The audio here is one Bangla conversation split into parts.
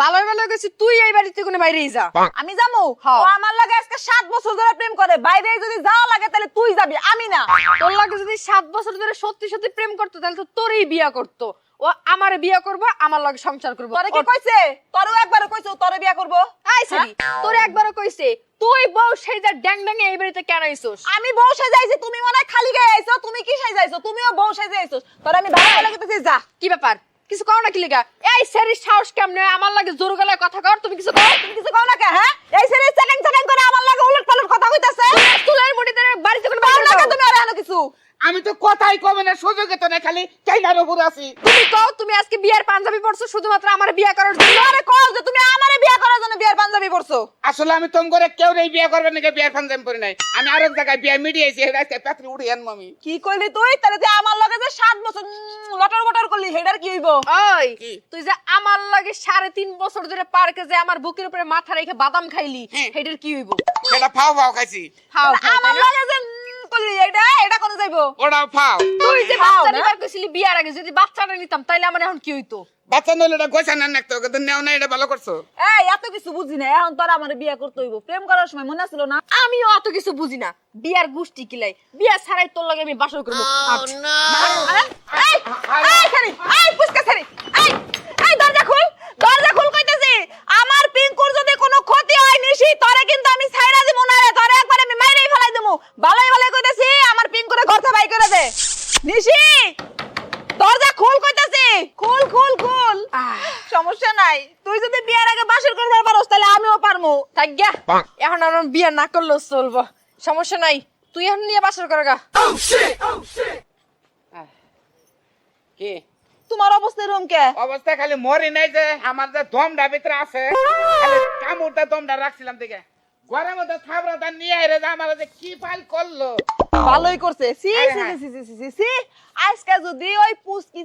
ভালোই ভালো গেছি তুই এই বাড়িতে কোনো বাইরেই যা আমি যাব। ও আমার লাগে আজকে সাত বছর ধরে প্রেম করে। বাইরে যদি যাওয়া লাগে তাহলে তুই যাবি আমি না। তোর লাগে যদি সাত বছর ধরে সত্যি সত্যি প্রেম করতো তাহলে তো তোরই বিয়া করতো। ও আমারে বিয়া করব আমার লাগে সংসার করব। তোরে কি কইছে? তোরও একবার কইছে তোরে বিয়া করব? আই সারি তোর একবারও কইছে তুই বউ যা ড্যাং ড্যাং এই বাড়িতে কেন আইছস আমি বউ সাজাইছি তুমি মনে খালি গায়ে আইছো তুমি কি সাজাইছো তুমিও বউ সাজাই আইছো। তোর আমি ভালো লাগতেছি যা। কি ব্যাপার? কিছু কও না কি লিগা? এই সারি সাহস কেমনে? আমার লাগে জোর গলায় কথা কর তুমি কিছু কও তুমি কিছু কও না কে হ্যাঁ? এই সেরে সেকেন্ড সেকেন্ড করে আমার লাগে উলট পালট কথা কইতাছে। তুলের মুড়িতে বাড়িতে কোনো কও না তুমি আর এনো কিছু? আমি তো কথাই কবে না সুযোগে তো না খালি চাইনার উপর আছি। তুমি কও তুমি আজকে বিয়ার পাঞ্জাবি পরছো শুধুমাত্র আমার বিয়া করার জন্য? আরে কও যে তুমি আমারে বিয়া করার জন্য বিয়ার পাঞ্জাবি পরছো। আসলে আমি তোম করে কেউ নেই বিয়ে করবে নাকি বিয়ের ফান্দাম করি নাই? আমি আরেক জায়গায় বিয়ে মিডিয়েছি এটা আজকে পাত্রী উঠে আনব আমি। কি কইলি তুই? তাহলে যে আমার সাত বছর লটর বটর করলি হেডার কি হইব? ওই? তুই যে আমার লাগে সাড়ে তিন বছর ধরে পার্কে যে আমার বুকের উপরে মাথা রেখে বাদাম খাইলি হেডার কি হইব? সেটা ফাও ফাও খাইছি। আমার লাগে যে উম, এটা এটা কোন যাইবো? ওটাও ফাও। তুই যে বাচ্চা নিবার কইছিলি বিয়ার আগে যদি বাচ্চাটা নিতাম তাইলে আমার এখন কি হইতো? বাচ্চা নইলে এটা গোছা না নাকতো কিন্তু নেও না এটা ভালো করছ। এই এত কিছু বুঝি না এখন তোর আমার বিয়া করতে হইব। প্রেম করার সময় মনে আছিল না আমিও অত কিছু বুঝি না। বিয়ার গুষ্টি কিলাই বিয়া ছাড়াই তোর লাগে আমি বাসর করব। আচ্ছা। এই এই খালি এই পুচকা খালি এই এই দরজা খুল দরজা খুল কইতেছি। আমার পিঙ্কুর যদি কোনো ক্ষতি হয় নিশি তোরে কিন্তু আমি ছাইরা দিব না রে তোরে একবার আমি মাইরেই ফেলাই দেবো ভালোই ভালোই কইতেছি আমার পিঙ্কুরে ঘর থেকে বাই করে দে নিশি দরজা খুল কইতেছি খুল খুল খুল আহ, সমস্যা নাই তুই যদি বিয়ার আগে বাসর করবার পারোস তাহলে আমিও পারমু। থাক গিয়া। এখন আমার বিয়া না করলেও চলবো। সমস্যা নাই। তুই এখন নিয়ে বাসর কর গা। কি? তোমার অবস্থা এরকম কে? অবস্থা খালি মরি নাই যে আমার যে দমটা ভিতরে আছে। খালি কামড়টা দমটা রাখছিলাম দিকে ঘরের মধ্যে থাবড়াটা নিয়ে আইরে যে আমার যে কি পাল করল? ভালোই করছে। সি হ্যাঁ, সি। সি সি সি সি আজকে যদি ওই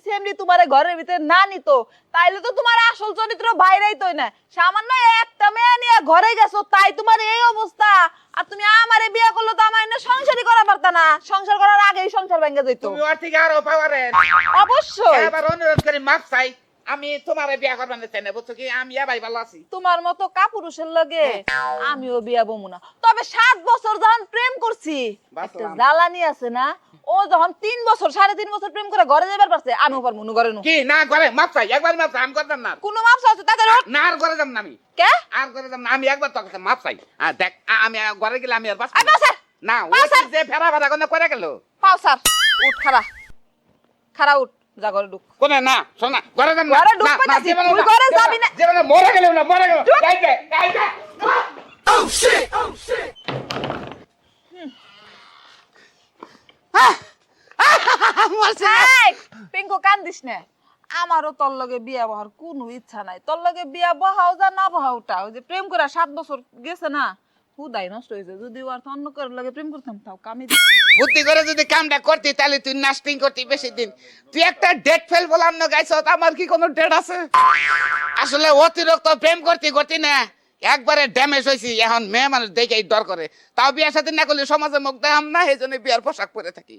সেমনি তোমার ঘরের ভিতরে না নিত তাইলে তো তোমার আসল চরিত্র বাইরেই তো না। সামান্য একটা মেয়ে নিয়ে ঘরে গেছো তাই তোমার এই অবস্থা। আর তুমি আমারে বিয়ে করলে তো আমার এনে সংসারই করা পারতা না। সংসার করার আগেই সংসার ভেঙে যেত তুমি ওর থেকে আরও পাওয়ারের অবশ্যই। এবার অনুরোধ করি মাপ চাই। আমি তোমার বিয়া করবার না চাই না বুঝছ কি? আমি ভাই ভালো আছি। তোমার মতো কাপুরুষের লগে আমিও বিয়া বমু না। তবে সাত বছর যখন প্রেম করছি একটা জ্বালানি আছে না ও যখন তিন বছর সাড়ে তিন বছর প্রেম করে ঘরে যাবার পারছে আমিও পারব না ঘরে কি? না করে মাপ চাই একবার মাপ চাই আমি করতাম না। কোনো মাপসা আছে তাদের না আর করে যাম না আমি। কে? আর করে যাম না আমি একবার তোর কাছে মাপ চাই। দেখ আমি ঘরে গেলে আমি আর আই না। না ও। যে ফেরা ফেরা করে গেল। পাও স্যার উঠ খারা খারা উঠ। যা ঘরে ঢুক। কোনে? না শোনা ঘরে যাম ঘরে ঢুক না, না, কইতাছি, জীবনে তুই ঘরে যাবি না। জীবনে মরে গেলেও না মরে গেল। যাইবে যাইবে এই, পিঙ্কু কান্দিস না। আমারও তোর লগে বিয়া বহার কোনো ইচ্ছা নাই। তোর লগে বিয়া বহাও যা না বহাওটা ওই যে প্রেম করে সাত বছর গেছে না? হুদাই নষ্ট যদি আর অন্য কারোর লাগে প্রেম করতাম তাও কামে বুদ্ধি করে যদি কামটা করতি, তাহলে তুই নাস্টিং করতি বেশি দিন। তুই একটা ডেট ফেল বলার না গাইছ আমার কি কোনো ডেট আছে? আসলে অতিরিক্ত প্রেম করতি করতি না। একবারে ড্যামেজ হয়েছি এখন মেয়ে মানুষ দেখে ডর করে। তাও বিয়ার সাথে না করলে সমাজে মুখ দেখাম না, এই জন্য বিয়ার পোশাক পরে থাকি।